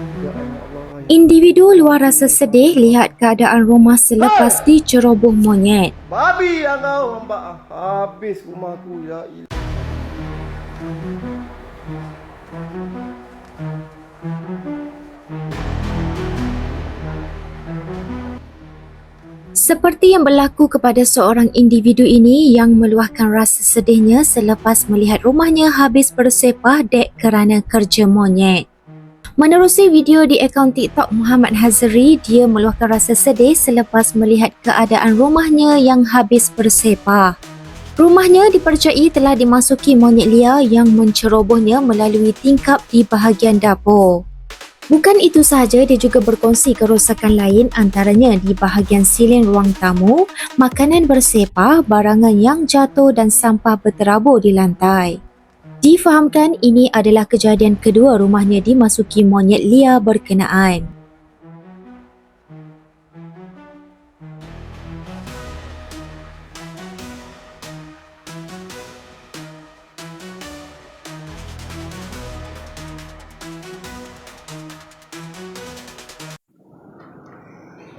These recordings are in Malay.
Ya. Ya. Individu luar rasa sedih lihat keadaan rumah selepas diceroboh monyet. Babi yang kau ah. habis rumahku ya ilah. Seperti yang berlaku kepada seorang individu ini yang meluahkan rasa sedihnya selepas melihat rumahnya habis bersepah dek kerana kerja monyet. Menerusi video di akaun TikTok Muhammad Hazri, dia meluahkan rasa sedih selepas melihat keadaan rumahnya yang habis bersepah. Rumahnya dipercayai telah dimasuki monyet liar yang mencerobohnya melalui tingkap di bahagian dapur. Bukan itu sahaja, dia juga berkongsi kerosakan lain antaranya di bahagian silin ruang tamu, makanan bersepah, barangan yang jatuh dan sampah berterabur di lantai. Difahamkan ini adalah kejadian kedua rumahnya dimasuki monyet liar berkenaan.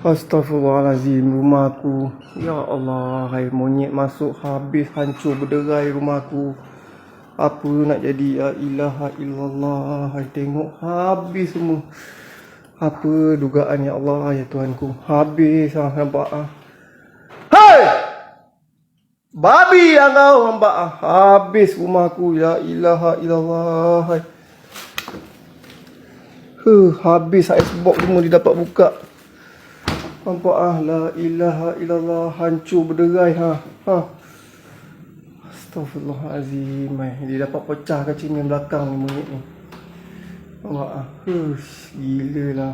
Astaghfirullahalazim rumahku. Ya Allah, hai monyet masuk habis hancur berderai rumahku. Apa nak jadi ya ilaha illallah. Hai tengok habis semua. Apa dugaan ya Allah ya Tuhanku. Habis ah nampak ah. Hai! Babi yang kau nampak ah. Habis rumahku ya ilaha illallah. Hai. Huh, habis icebox semua dia dapat buka. Nampak ah la ilaha illallah hancur berderai ha. Ha. Astaghfirullahalazim. Eh, Dia dapat pecah kacinya belakang ni monyet ni. Nampak ah. Hush, gila lah.